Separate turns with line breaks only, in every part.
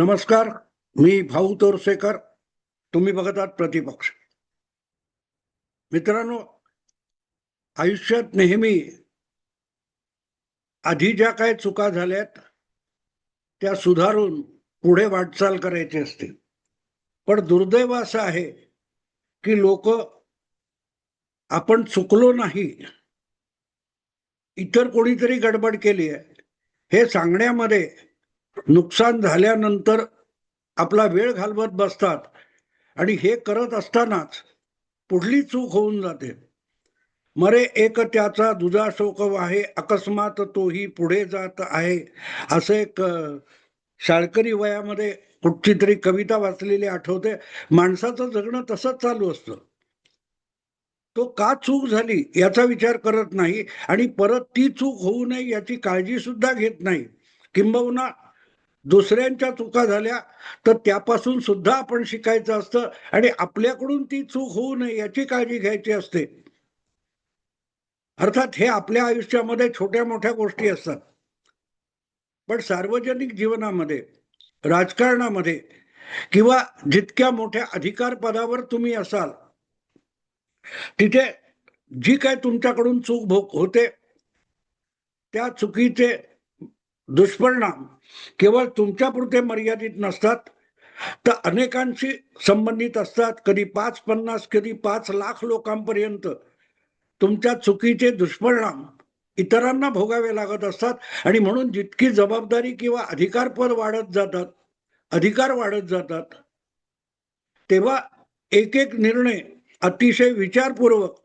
नमस्कार मी भाऊ तोरसेकर तुम्ही बघत आहात प्रतिपक्ष. मित्रांनो आयुष्यात नेहमी आधी ज्या काय चुका झाल्यात त्या सुधारून पुढे वाटचाल करायची असते. पण दुर्दैव असं आहे की लोक आपण चुकलो नाही इतर कोणीतरी गडबड केली आहे हे सांगण्यामध्ये नुकसान झाल्यानंतर आपला वेळ घालवत बसतात. आणि हे करत असतानाच पुढली चूक होऊन जाते. मरे एक त्याचा दुजा शोक आहे अकस्मात तोही पुढे जात आहे. असं एक शाळकरी वयामध्ये कुठची तरी कविता वाचलेली आठवते. माणसाचं जगणं तसंच चालू असतं. तो का चूक झाली याचा विचार करत नाही आणि परत ती चूक होऊ नये याची काळजी सुद्धा घेत नाही. किंबहुना दुसऱ्यांच्या चुका झाल्या तर त्यापासून सुद्धा आपण शिकायचं असतं आणि आपल्याकडून ती चूक होऊ नये याची काळजी घ्यायची असते. अर्थात हे आपल्या आयुष्यामध्ये छोट्या मोठ्या गोष्टी असतात. पण सार्वजनिक जीवनामध्ये राजकारणामध्ये किंवा जितक्या मोठ्या अधिकार पदावर तुम्ही असाल तिथे जी काय तुमच्याकडून चूक भोग होते त्या चुकीचे दुष्परिणाम केवळ तुमच्यापुरते मर्यादित नसतात तर अनेकांशी संबंधित असतात. कधी पाच पन्नास कधी पाच लाख लोकांपर्यंत तुमच्या चुकीचे दुष्परिणाम इतरांना भोगावे लागत असतात. आणि म्हणून जितकी जबाबदारी किंवा अधिकारपद वाढत जातात अधिकार वाढत जातात तेव्हा एक एक निर्णय अतिशय विचारपूर्वक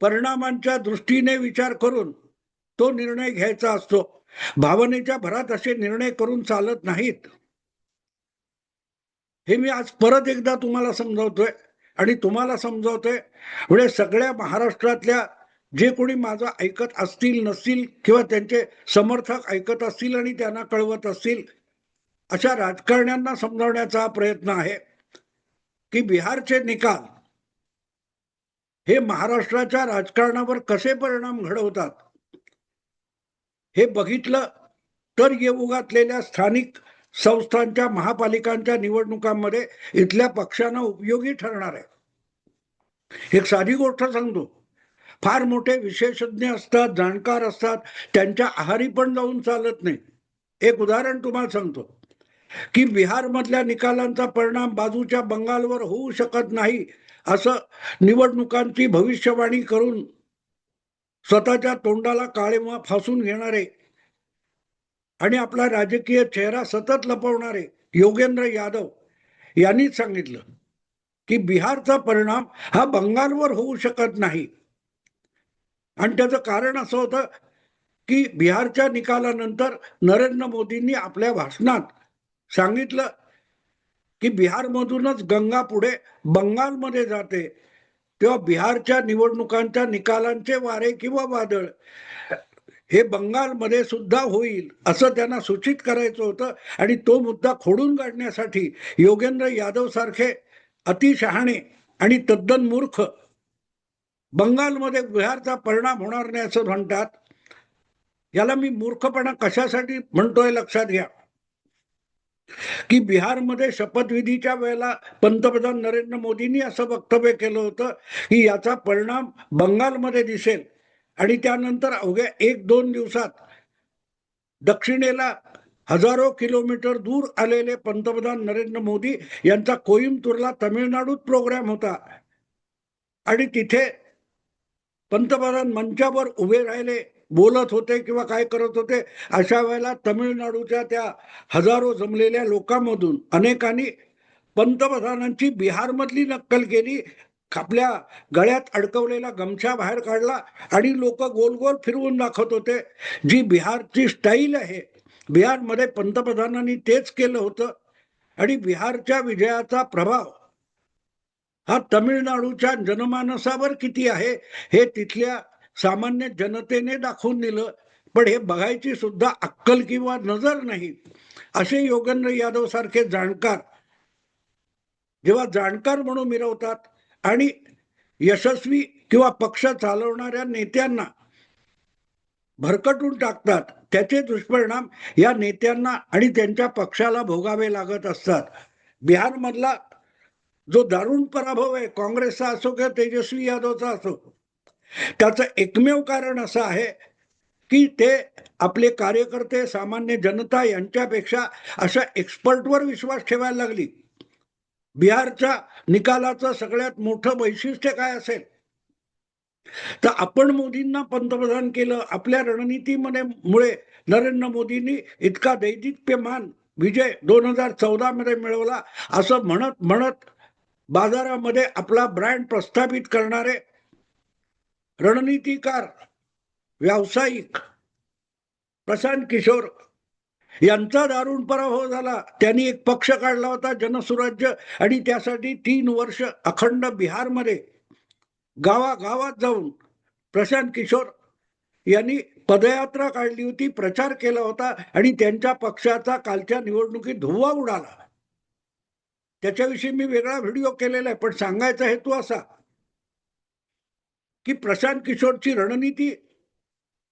परिणामांच्या दृष्टीने विचार करून तो निर्णय घ्यायचा असतो. भावनेच्या भरात असे निर्णय करून चालत नाहीत. हे मी आज परत एकदा तुम्हाला समजावतोय आणि तुम्हाला समजावतोय. म्हणजे सगळ्या महाराष्ट्रातल्या जे कोणी माझं ऐकत असतील नसतील किंवा त्यांचे समर्थक ऐकत असतील आणि त्यांना कळवत असतील अशा राजकारण्यांना समजावण्याचा प्रयत्न आहे की बिहारचे निकाल हे महाराष्ट्राच्या राजकारणावर कसे परिणाम घडवतात? हे बघितलं तर येऊ घातलेल्या स्थानिक संस्थांच्या महापालिकांच्या निवडणुकांमध्ये इथल्या पक्षांना उपयोगी ठरणार आहे. एक साधी गोष्ट सांगतो. फार मोठे विशेषज्ञ असतात जाणकार असतात त्यांच्या आहारी पण जाऊन चालत नाही. एक उदाहरण तुम्हाला सांगतो. की बिहारमधल्या निकालांचा परिणाम बाजूच्या बंगालवर होऊ शकत नाही असं निवडणुकांची भविष्यवाणी करून स्वतःच्या तोंडाला काळेमा फासून घेणारे आणि आपला राजकीय चेहरा सतत लपवणारे योगेंद्र यादव यांनीच सांगितलं की बिहारचा परिणाम हा बंगालवर होऊ शकत नाही. आणि त्याचं कारण असं होतं की बिहारच्या निकालानंतर नरेंद्र मोदींनी आपल्या भाषणात सांगितलं की बिहारमधूनच गंगा पुढे बंगालमध्ये जाते. तेव्हा बिहारच्या निवडणुकांच्या निकालांचे वारे किंवा वादळ हे बंगालमध्ये सुद्धा होईल असं त्यांना सूचित करायचं होतं. आणि तो मुद्दा खोडून काढण्यासाठी योगेंद्र यादव सारखे अतिशहाणे आणि तद्दन मूर्ख बंगालमध्ये बिहारचा परिणाम होणार नाही असं म्हणतात. याला मी मूर्खपणा कशासाठी म्हणतोय लक्षात घ्या. की बिहारमध्ये शपथविधीच्या वेळेला पंतप्रधान नरेंद्र मोदींनी असं वक्तव्य केलं होतं की याचा परिणाम बंगालमध्ये दिसेल. आणि त्यानंतर अवघ्या एक दोन दिवसात दक्षिणेला हजारो किलोमीटर दूर आलेले पंतप्रधान नरेंद्र मोदी यांचा कोईमतूरला तमिळनाडूत प्रोग्राम होता. आणि तिथे पंतप्रधान मंचावर उभे राहिले. बोलत होते किंवा काय करत होते अशा वेळेला तमिळनाडूच्या त्या हजारो जमलेल्या लोकांमधून अनेकांनी पंतप्रधानांची बिहारमधली नक्कल केली आपल्या गळ्यात अडकवलेला गमछा बाहेर काढला आणि लोक गोल गोल फिरवून दाखवत होते. जी बिहारची स्टाईल आहे बिहारमध्ये पंतप्रधानांनी तेच केलं होतं आणि बिहारच्या विजयाचा प्रभाव हा तमिळनाडूच्या जनमानसावर किती आहे हे तिथल्या सामान्य जनतेने दाखवून दिलं. पण हे बघायची सुद्धा अक्कल किंवा नजर नाही. असे योगेंद्र यादव सारखे जाणकार जेव्हा जाणकार म्हणून मिरवतात आणि यशस्वी किंवा पक्ष चालवणाऱ्या नेत्यांना भरकटून टाकतात त्याचे दुष्परिणाम या नेत्यांना आणि त्यांच्या पक्षाला भोगावे लागत असतात. बिहारमधला जो दारुण पराभव आहे काँग्रेसचा असो किंवा तेजस्वी यादवचा असो त्याचं एकमेव कारण असं आहे की ते आपले कार्यकर्ते सामान्य जनता यांच्यापेक्षा अशा एक्सपर्टवर विश्वास ठेवायला लागली. बिहारच्या निकालाचं सगळ्यात मोठं वैशिष्ट्य काय असेल? तर आपण मोदींना पंतप्रधान केलं आपल्या रणनीतीमध्ये मुळे नरेंद्र मोदींनी इतका दैदित्यमान विजय दोन हजार चौदा मध्ये मिळवला असं म्हणत म्हणत बाजारामध्ये आपला ब्रँड प्रस्थापित करणारे रणनीतिकार व्यावसायिक प्रशांत किशोर यांचा दारुण पराभव झाला. त्यांनी एक पक्ष काढला होता जनसुराज्य आणि त्यासाठी तीन वर्ष अखंड बिहारमध्ये गावागावात जाऊन प्रशांत किशोर यांनी पदयात्रा काढली होती प्रचार केला होता आणि त्यांच्या पक्षाचा कालच्या निवडणुकीत धुव्वा उडाला. त्याच्याविषयी मी वेगळा व्हिडिओ केलेला आहे पण सांगायचा हेतू असा की प्रशांत किशोरची रणनीती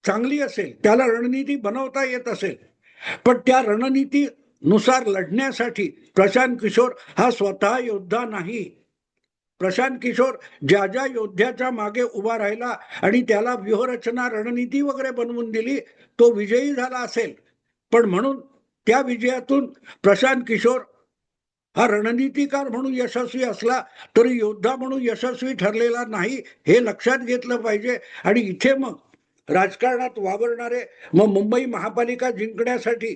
चांगली असेल त्याला रणनीती बनवता येत असेल पण त्या रणनीतीनुसार लढण्यासाठी प्रशांत किशोर हा स्वतः योद्धा नाही. प्रशांत किशोर ज्या ज्या योद्ध्याच्या मागे उभा राहिला आणि त्याला व्यूहरचना रणनीती वगैरे बनवून दिली तो विजयी झाला असेल. पण म्हणून त्या विजयातून प्रशांत किशोर हा रणनीतिकार म्हणून यशस्वी असला तरी योद्धा म्हणून यशस्वी ठरलेला नाही हे लक्षात घेतलं पाहिजे. आणि इथे मग राजकारणात वावरणारे मग मुंबई महापालिका जिंकण्यासाठी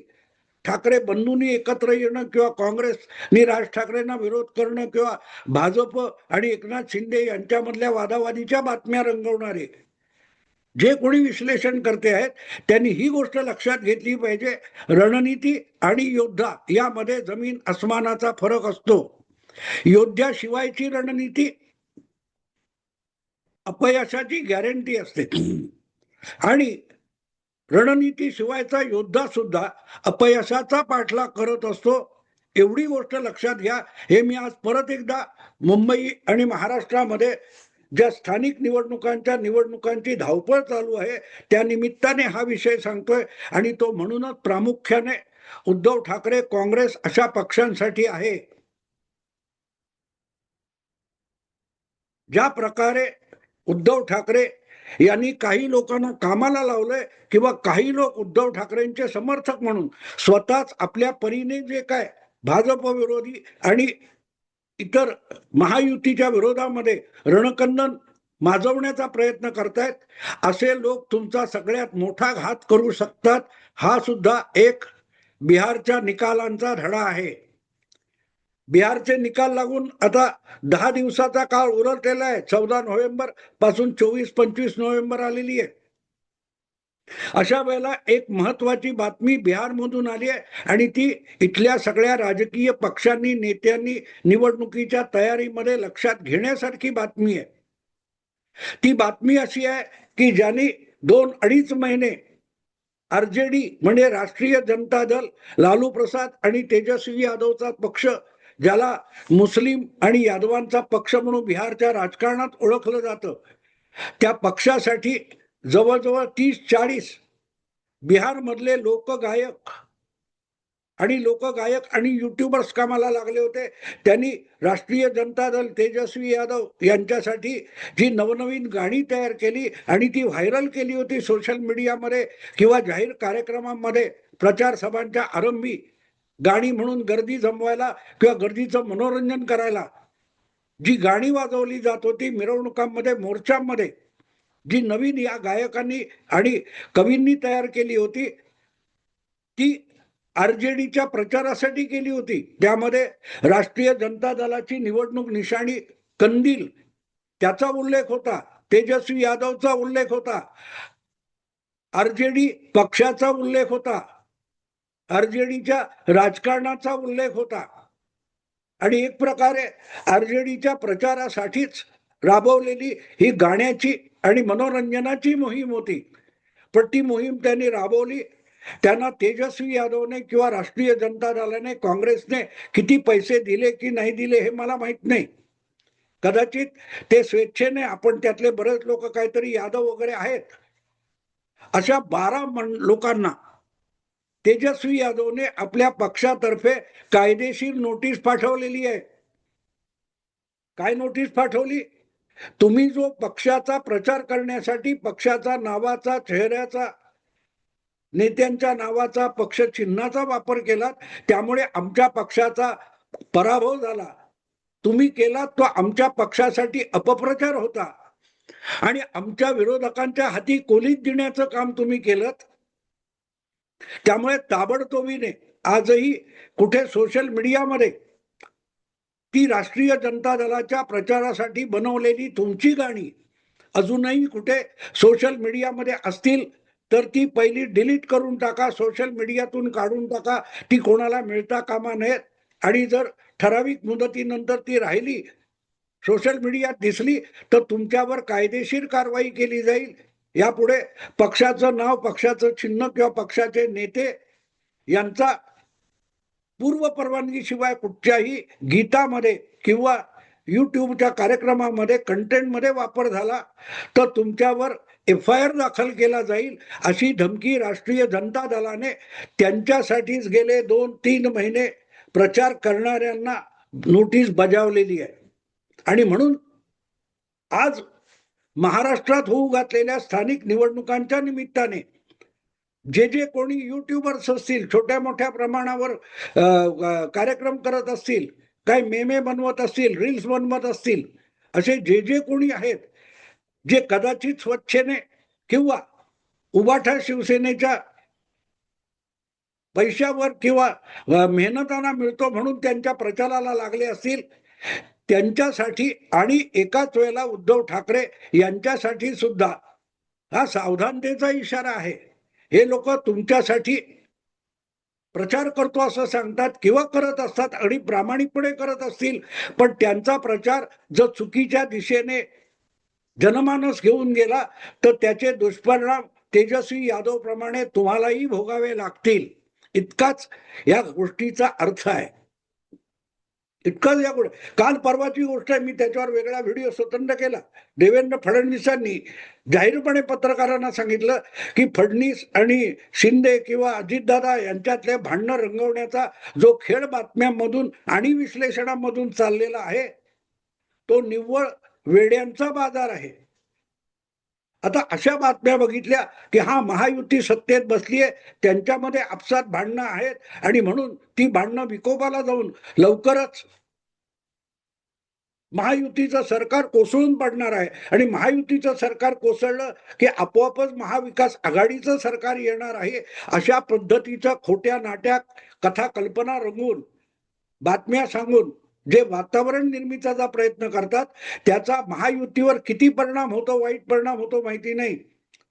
ठाकरे बंधूंनी एकत्र येणं किंवा काँग्रेसनी राज ठाकरेंना विरोध करणं किंवा भाजप आणि एकनाथ शिंदे यांच्यामधल्या वादावादीच्या बातम्या रंगवणारे जे कोणी विश्लेषण करते आहेत त्यांनी ही गोष्ट लक्षात घेतली पाहिजे. रणनीती आणि योद्धा यामध्ये जमीन अस्मानाचा फरक असतो. योद्ध्याशिवायची रणनीती अपयशाची गॅरंटी असते. आणि रणनीती शिवायचा योद्धा सुद्धा अपयशाचा पाठलाग करत असतो. एवढी गोष्ट लक्षात घ्या. हे मी आज परत एकदा मुंबई आणि महाराष्ट्रामध्ये ज्या स्थानिक निवडणुकांच्या निवडणुकांची धावपळ चालू आहे त्या निमित्ताने हा विषय सांगतोय. आणि तो म्हणूनच प्रामुख्याने उद्धव ठाकरे काँग्रेस अशा पक्षांसाठी आहे. ज्या प्रकारे उद्धव ठाकरे यांनी काही लोकांना कामाला लावलंय किंवा काही लोक उद्धव ठाकरेंचे समर्थक म्हणून स्वतःच आपल्या परीने जे काय भाजप विरोधी आणि इतर महायुतीच्या विरोधामध्ये रणकंदन माजवण्याचा प्रयत्न करतायत. असे लोक तुमचा सगळ्यात मोठा घात करू शकतात. हा सुद्धा एक बिहारच्या निकालांचा धडा आहे. बिहारचे निकाल लागून आता दहा दिवसाचा काळ उरटलेला आहे. चौदा नोव्हेंबरपासून चोवीस पंचवीस नोव्हेंबर आलेली आहे. अशा वेळेला एक महत्वाची बातमी बिहारमधून आली आहे आणि ती इथल्या सगळ्या राजकीय पक्षांनी नेत्यांनी निवडणुकीच्या तयारीमध्ये लक्षात घेण्यासारखी बातमी आहे. ती बातमी अशी आहे की ज्यांनी दोन अडीच महिने आरजेडी म्हणजे राष्ट्रीय जनता दल लालू प्रसाद आणि तेजस्वी यादवचा पक्ष ज्याला मुस्लिम आणि यादवांचा पक्ष म्हणून बिहारच्या राजकारणात ओळखलं जातं त्या पक्षासाठी जवळजवळ तीस चाळीस बिहारमधले लोकगायक आणि लोकगायक आणि युट्यूबर्स कामाला लागले होते. त्यांनी राष्ट्रीय जनता दल तेजस्वी यादव यांच्यासाठी जी नवनवीन गाणी तयार केली आणि ती व्हायरल केली होती सोशल मीडियामध्ये किंवा जाहीर कार्यक्रमांमध्ये प्रचार सभांच्या आरंभी गाणी म्हणून गर्दी जमवायला किंवा गर्दीचं मनोरंजन करायला. जी गाणी वाजवली जात होती मिरवणुकांमध्ये मोर्चांमध्ये जी नवीन या गायकांनी आणि कवींनी तयार केली होती ती आरजेडीच्या प्रचारासाठी केली होती. त्यामध्ये राष्ट्रीय जनता दलाची निवडणूक निशाणी कंदील त्याचा उल्लेख होता तेजस्वी यादवचा उल्लेख होता आरजेडी पक्षाचा उल्लेख होता आरजेडीच्या राजकारणाचा उल्लेख होता. आणि एक प्रकारे आरजेडीच्या प्रचारासाठीच राबवलेली ही गाण्याची आणि मनोरंजनाची मोहीम होती. पण ती मोहीम त्यांनी राबवली. त्यांना तेजस्वी यादवने किंवा राष्ट्रीय जनता दलाने काँग्रेसने किती पैसे दिले की नाही दिले हे मला माहीत नाही. कदाचित ते स्वेच्छेने आपण त्यातले बरेच लोक काहीतरी यादव वगैरे आहेत. अशा बारा मन लोकांना तेजस्वी यादवने आपल्या पक्षातर्फे कायदेशीर नोटीस पाठवलेली आहे. काय नोटीस पाठवली? तुम्ही जो पक्षाचा प्रचार करण्यासाठी पक्षाचा नावाचा चेहऱ्याचा नेत्यांच्या नावाचा पक्ष चिन्हाचा वापर केला त्यामुळे आमच्या पक्षाचा पराभव झाला. तुम्ही केला तो आमच्या पक्षासाठी अपप्रचार होता. आणि आमच्या विरोधकांच्या हाती कोलीत देण्याचं काम तुम्ही केलं त्यामुळे ताबडतोबीने आजही कुठे सोशल मीडियामध्ये ती राष्ट्रीय जनता दलाच्या प्रचारासाठी बनवलेली तुमची गाणी अजूनही कुठे सोशल मीडियामध्ये असतील तर ती पहिली डिलीट करून टाका सोशल मीडियातून काढून टाका. ती कोणाला मिळता कामा नयेत. आणि जर ठराविक मुदतीनंतर ती राहिली सोशल मीडियात दिसली तर तुमच्यावर कायदेशीर कारवाई केली जाईल. यापुढे पक्षाचं नाव पक्षाचं चिन्ह किंवा पक्षाचे नेते यांचा पूर्व परवानगीशिवाय कुठच्याही गीतामध्ये किंवा युट्यूबच्या कार्यक्रमामध्ये कंटेंटमध्ये वापर झाला तर तुमच्यावर एफ आय आर दाखल केला जाईल अशी धमकी राष्ट्रीय जनता दलाने त्यांच्यासाठीच गेले दोन तीन महिने प्रचार करणाऱ्यांना नोटीस बजावलेली आहे. आणि म्हणून आज महाराष्ट्रात होऊ घातलेल्या स्थानिक निवडणुकांच्या निमित्ताने जे जे कोणी युट्यूबर्स असतील छोट्या मोठ्या प्रमाणावर कार्यक्रम करत असतील काही मेमे बनवत असतील रील्स बनवत असतील असे जे जे कोणी आहेत जे कदाचित स्वच्छेने किंवा उबाठा शिवसेनेच्या पैशावर किंवा मेहनताना मिळतो म्हणून त्यांच्या प्रचाराला लागले असतील त्यांच्यासाठी आणि एकाच वेळेला उद्धव ठाकरे यांच्यासाठी सुद्धा हा सावधानतेचा इशारा आहे. हे लोक तुमच्यासाठी प्रचार करतो असं सांगतात किंवा करत असतात आणि प्रामाणिकपणे करत असतील पण त्यांचा प्रचार जर चुकीच्या दिशेने जनमानस घेऊन गेला तर त्याचे दुष्परिणाम तेजस्वी यादव प्रमाणे तुम्हालाही भोगावे लागतील. इतकाच या गोष्टीचा अर्थ आहे. इतकंच या गोष्ट काल परवाची गोष्ट आहे मी त्याच्यावर वेगळा व्हिडिओ स्वतंत्र केला. देवेंद्र फडणवीसांनी जाहीरपणे पत्रकारांना सांगितलं की फडणीस आणि शिंदे किंवा अजितदादा यांच्यातले भांडणं रंगवण्याचा जो खेळ बातम्यांमधून आणि विश्लेषणामधून चाललेला आहे तो निव्वळ वेड्यांचा बाजार आहे. आता अशा बातम्या बघितल्या की हा महायुती सत्तेत बसलीये त्यांच्यामध्ये आपसात भांडणं आहेत आणि म्हणून ती भांडणं विकोपाला जाऊन लवकरच महायुतीचं सरकार कोसळून पडणार आहे. आणि महायुतीचं सरकार कोसळलं की आपोआपच महाविकास आघाडीचं सरकार येणार आहे अशा पद्धतीच्या खोट्या नाट्या कथा कल्पना रंगून बातम्या सांगून जे वातावरण निर्मितीचा प्रयत्न करतात त्याचा महायुतीवर किती परिणाम होतो वाईट परिणाम होतो माहिती नाही.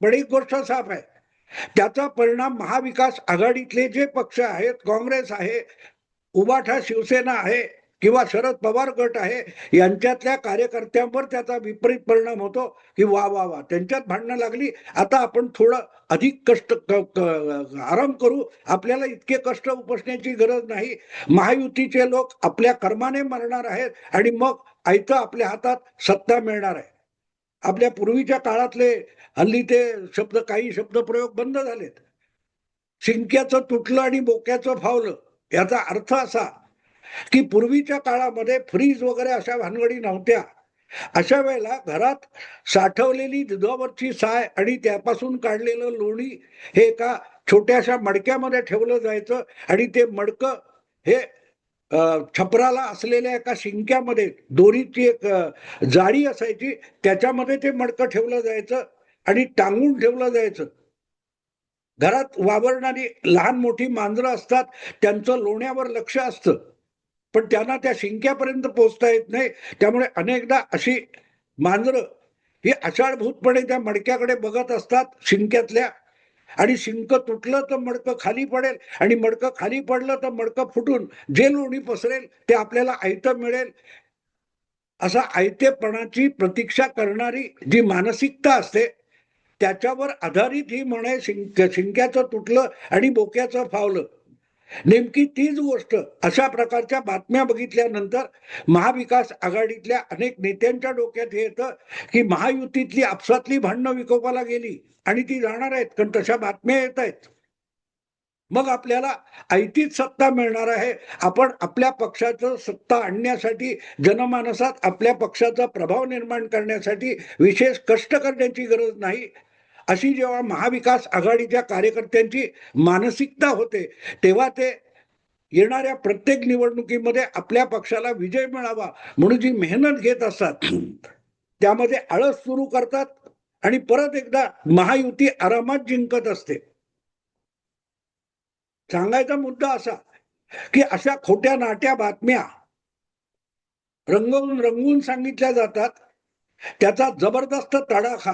पण एक गोष्ट साफ आहे. त्याचा परिणाम महाविकास आघाडीतले जे पक्ष आहेत काँग्रेस आहे उबाठा शिवसेना आहे किंवा शरद पवार गट आहे यांच्यातल्या कार्यकर्त्यांवर त्याचा विपरीत परिणाम होतो की वा वा वा. त्यांच्यात भांडणं लागली. आता आपण थोडं अधिक कष्ट क- क- आराम करू. आपल्याला इतके कष्ट उपसण्याची गरज नाही. महायुतीचे लोक आपल्या कर्माने मरणार आहेत आणि मग आयतं आपल्या हातात सत्ता मिळणार आहे. आपल्या पूर्वीच्या काळातले हल्ली ते शब्द काही शब्दप्रयोग बंद झालेत. शिंक्याचं तुटलं आणि बोक्याचं फावलं याचा अर्थ असा की पूर्वीच्या काळामध्ये फ्रीज वगैरे अशा भानगडी नव्हत्या. अशा वेळेला घरात साठवलेली दुधावरची साय आणि त्यापासून काढलेलं लोणी हे एका छोट्याशा मडक्यामध्ये ठेवलं जायचं आणि ते मडकं हे छपराला असलेल्या एका शिंक्यामध्ये दोरीची एक जाळी असायची त्याच्यामध्ये ते मडकं ठेवलं जायचं आणि टांगून ठेवलं जायचं. घरात वावरणारी लहान मोठी मांजरं असतात त्यांचं लोण्यावर लक्ष असतं. पण त्यांना त्या शिंक्यापर्यंत पोहोचता येत नाही. त्यामुळे अनेकदा अशी मांजरं ही आषाढभूतपणे त्या मडक्याकडे बघत असतात शिंक्यातल्या. आणि शिंक तुटलं तर मडकं खाली पडेल आणि मडकं खाली पडलं तर मडकं फुटून जे लोणी पसरेल ते आपल्याला आयतं मिळेल. असा आयतेपणाची प्रतीक्षा करणारी जी मानसिकता असते त्याच्यावर आधारित ही म्हणे शिंक शिंक्याचं तुटलं आणि बोक्याचं फावलं. नेमकी तीच गोष्ट अशा प्रकारच्या बातम्या बघितल्यानंतर महाविकास आघाडीतल्या अनेक नेत्यांच्या डोक्यात हे येतं की महायुतीतली आपसातली भांडणं विकोपाला गेली आणि ती जाणार आहेत कारण तशा बातम्या येत आहेत. मग आपल्याला ऐतीच सत्ता मिळणार आहे. आपण आपल्या पक्षाचं सत्ता आणण्यासाठी जनमानसात आपल्या पक्षाचा प्रभाव निर्माण करण्यासाठी विशेष कष्ट करण्याची गरज नाही. अशी जेव्हा महाविकास आघाडीच्या कार्यकर्त्यांची मानसिकता होते तेव्हा ते येणाऱ्या प्रत्येक निवडणुकीमध्ये आपल्या पक्षाला विजय मिळावा म्हणून जी मेहनत घेत असतात त्यामध्ये आळस सुरू करतात आणि परत एकदा महायुती आरामात जिंकत असते. सांगायचा मुद्दा असा की अशा खोट्या नाट्या बातम्या रंगवून रंगवून सांगितल्या जातात त्याचा जबरदस्त तडाखा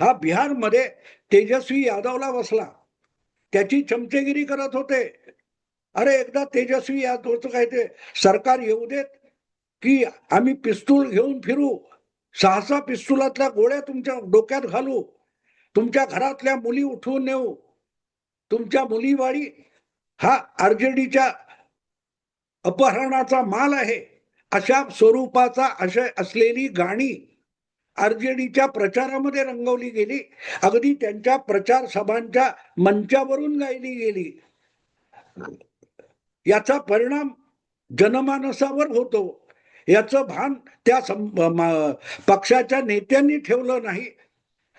हा बिहारमध्ये तेजस्वी यादवला बसला. त्याची चमचेगिरी करत होते. अरे एकदा तेजस्वी यादवचं काय ते सरकार येऊ देत की आम्ही पिस्तूल घेऊन फिरू? सहा पिस्तुलातल्या गोळ्या तुमच्या डोक्यात घालू. तुमच्या घरातल्या मुली उठवून नेऊ. तुमच्या मुलीवाडी हा आरजेडीच्या अपहरणाचा माल आहे. अशा स्वरूपाचा आशय असलेली गाणी आरजेडीच्या प्रचारामध्ये रंगवली गेली. अगदी त्यांच्या प्रचार सभांच्या मंचावरून गायली गेली. याचा परिणाम जनमानसावर होतो. याचं भान त्या सं- पक्षाच्या नेत्यांनी ठेवलं नाही.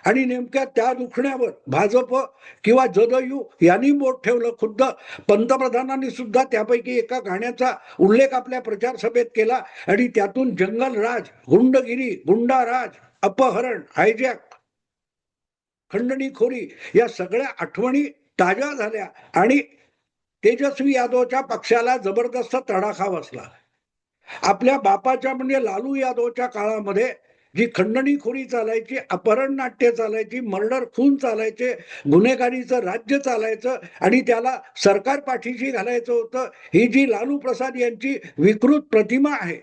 आणि नेमक्या त्या दुखण्यावर भाजप किंवा जदयू यांनी बोट ठेवलं. खुद्द पंतप्रधानांनी सुद्धा त्यापैकी एका गाण्याचा उल्लेख आपल्या प्रचार सभेत केला. आणि त्यातून जंगल राज गुंडगिरी गुंडाराज अपहरण हायजॅक खंडणीखोरी या सगळ्या आठवणी ताज्या झाल्या आणि तेजस्वी यादवच्या पक्षाला जबरदस्त तडाखा बसला. आपल्या बापाच्या म्हणजे लालू यादवच्या काळामध्ये जी खंडणीखोरी चालायची अपहरण नाट्य चालायची मर्डर खून चालायचे गुन्हेगारीचं राज्य चालायचं आणि त्याला सरकार पाठीशी घालायचं होतं ही जी लालू प्रसाद यांची विकृत प्रतिमा आहे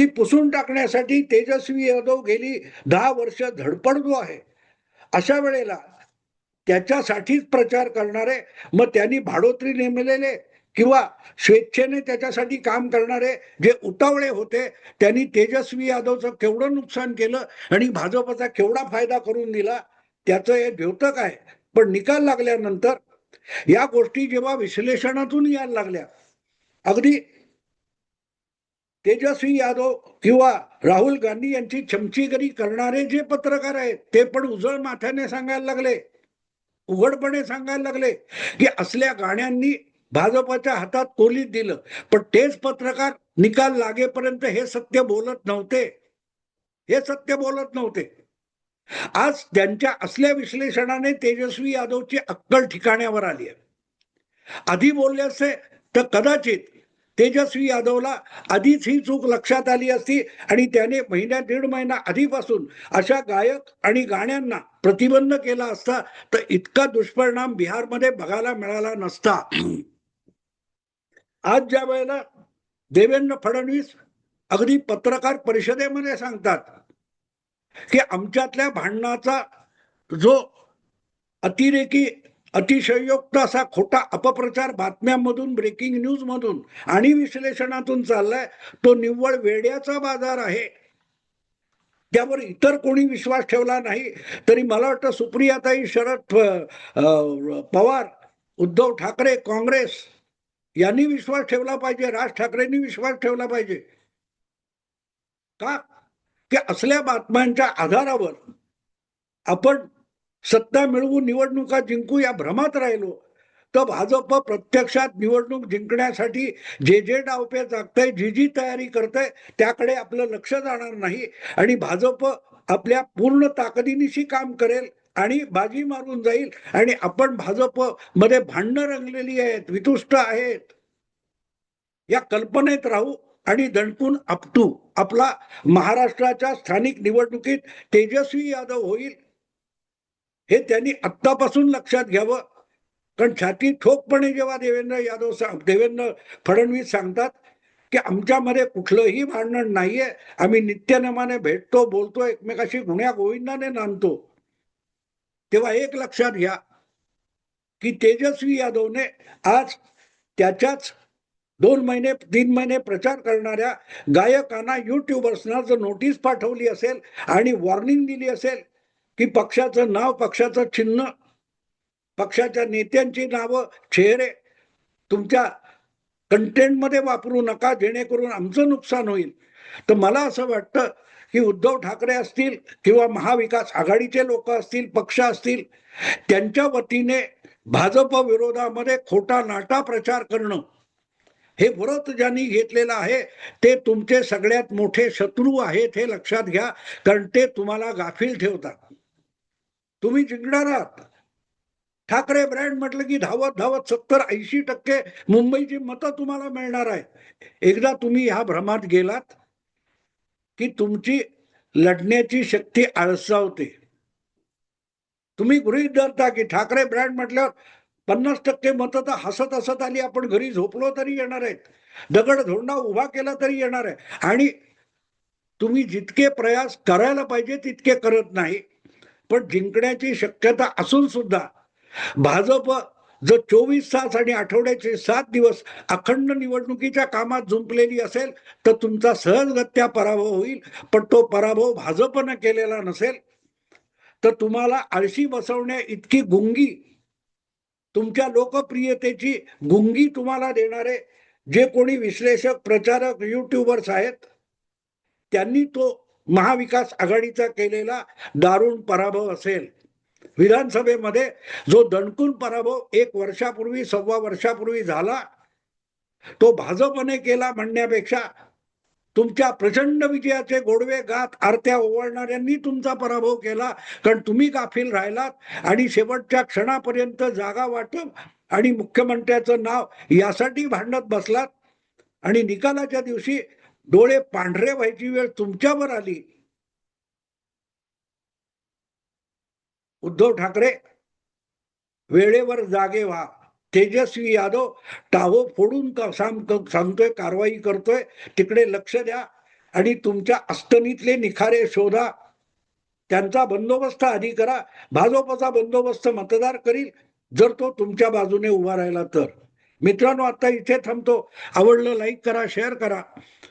ती पुसून टाकण्यासाठी तेजस्वी यादव गेली. दहा वर्ष धडपडतो आहे अशा वेळेला त्याच्यासाठीच प्रचार करणारे मग त्यांनी भाडोत्री नेमलेले किंवा स्वेच्छेने त्याच्यासाठी काम करणारे जे उतावळे होते त्यांनी तेजस्वी यादवचं केवढं नुकसान केलं आणि भाजपचा केवढा फायदा करून दिला त्याचं हे द्योतक आहे. पण निकाल लागल्यानंतर या गोष्टी जेव्हा विश्लेषणातून यायला लागल्या अगदी तेजस्वी यादव किंवा राहुल गांधी यांची चमचीगिरी करणारे जे पत्रकार आहेत ते पण उजळ माथ्याने सांगायला लागले. उघडपणे सांगायला लागले की असल्या गाण्यांनी भाजपच्या हातात कोलीत दिलं. पण तेच पत्रकार निकाल लागेपर्यंत हे सत्य बोलत नव्हते. हे सत्य बोलत नव्हते. आज त्यांच्या असल्या विश्लेषणाने तेजस्वी यादवची अक्कल ठिकाण्यावर आली आहे. आधी बोलले असते तर कदाचित तेजस्वी यादवला आधीच ही चूक लक्षात आली असती आणि त्याने महिन्या दीड महिना आधीपासून अशा गायक आणि गाण्यांना प्रतिबंध केला असता तर इतका दुष्परिणाम बिहारमध्ये बघायला मिळाला नसता. आज ज्या वेळेला देवेंद्र फडणवीस अगदी पत्रकार परिषदेमध्ये सांगतात की आमच्यातल्या भांडणाचा जो अतिरेकी अतिशयोक्त असा खोटा अपप्रचार बातम्यांमधून ब्रेकिंग न्यूज मधून आणि विश्लेषणातून चाललाय तो निव्वळ वेड्याचा बाजार आहे. त्यावर इतर कोणी विश्वास ठेवला नाही तरी मला वाटतं सुप्रियाताई शरद पवार उद्धव ठाकरे काँग्रेस यांनी विश्वास ठेवला पाहिजे राज ठाकरेंनी विश्वास ठेवला पाहिजे. का? की असल्या बातम्यांच्या आधारावर आपण सत्ता मिळवून निवडणुका जिंकू या भ्रमात राहिलो. तर भाजप प्रत्यक्षात निवडणूक जिंकण्यासाठी जे जे डावपे जागतंय जी जी तयारी करतंय त्याकडे आपलं लक्ष जाणार नाही. आणि भाजप आपल्या पूर्ण ताकदीनिशी काम करेल आणि बाजी मारून जाईल. आणि आपण भाजपमध्ये भांडणं रंगलेली आहेत वितुष्ट आहेत. या कल्पनेत राहू आणि दणकून आपटू. आपला महाराष्ट्राच्या स्थानिक निवडणुकीत तेजस्वी यादव होईल. हे त्यांनी आत्तापासून लक्षात घ्यावं. कारण छाती ठोकपणे जेव्हा देवेंद्र यादव सांग देवेंद्र फडणवीस सांगतात की आमच्यामध्ये कुठलंही भांडण नाहीये आम्ही नित्यनेमाने भेटतो बोलतो एकमेकाशी गुण्या गोविंदाने नांदतो. तेव्हा एक लक्षात घ्या की तेजस्वी यादवने आज त्याच्याच दोन महिने तीन महिने प्रचार करणाऱ्या गायकांना युट्यूबर्सना जर नोटीस पाठवली असेल आणि वॉर्निंग दिली असेल की पक्षाचं नाव पक्षाचं चिन्ह पक्षाच्या नेत्यांची नावं चेहरे तुमच्या कंटेंटमध्ये वापरू नका जेणेकरून आमचं नुकसान होईल. तर मला असं वाटतं की उद्धव ठाकरे असतील किंवा महाविकास आघाडीचे लोक असतील पक्ष असतील त्यांच्या वतीने भाजप विरोधामध्ये खोटा नाटा प्रचार करणं हे व्रत ज्यांनी घेतलेलं आहे ते तुमचे सगळ्यात मोठे शत्रू आहेत हे लक्षात घ्या कारण ते तुम्हाला गाफील ठेवतात. तुम्ही जिंकणार आहात. ठाकरे ब्रँड म्हटलं की धावत धावत सत्तर ऐंशी टक्के मुंबईची मतं तुम्हाला मिळणार आहे एकदा तुम्ही ह्या भ्रमात गेलात की तुमची लढण्याची शक्ती आळसावते. तुम्ही गृहीत धरता की ठाकरे ब्रँड म्हटल्यावर पन्नास टक्के मतं तर हसत हसत आली आपण घरी झोपलो तरी येणार आहेत. दगड धोंडा उभा केला तरी येणार आहे. आणि तुम्ही जितके प्रयास करायला पाहिजे तितके करत नाही. पण जिंकण्याची शक्यता असून सुद्धा भाजप जर चोवीस तास आणि आठवड्याचे सात दिवस अखंड निवडणुकीच्या कामात जुंपलेली असेल तर तुमचा सहजगत्या पराभव होईल. पण तो पराभव भाजपनं केलेला नसेल तर तुम्हाला आळशी बसवण्या इतकी गुंगी तुमच्या लोकप्रियतेची गुंगी तुम्हाला देणारे जे कोणी विश्लेषक प्रचारक युट्यूबर्स आहेत त्यांनी तो महाविकास आघाडीचा केलेला दारुण पराभव असेल. विधानसभेमध्ये जो दणकून पराभव एक वर्षापूर्वी सव्वा वर्षापूर्वी झाला तो भाजपने केला म्हणण्यापेक्षा तुमच्या प्रचंड विजयाचे गोडवे गात आरत्या ओवाळणाऱ्यांनी तुमचा पराभव केला कारण तुम्ही गाफील राहिलात आणि शेवटच्या क्षणापर्यंत जागा वाटप आणि मुख्यमंत्र्याचं नाव यासाठी भांडत बसलात. आणि निकालाच्या दिवशी डोळे पांढरे व्हायची वेळ तुमच्यावर आली. उद्धव ठाकरे वेळेवर जागे व्हा. तेजस्वी यादव टाहो फोडून का- सांगतोय कारवाई करतोय तिकडे लक्ष द्या आणि तुमच्या अस्तनीतले निखारे शोधा. त्यांचा बंदोबस्त आधी करा. भाजपचा बंदोबस्त मतदार करील जर तो तुमच्या बाजूने उभा राहिला तर. मित्रांनो आता इथे थांबतो. आवडलं लाईक करा शेअर करा.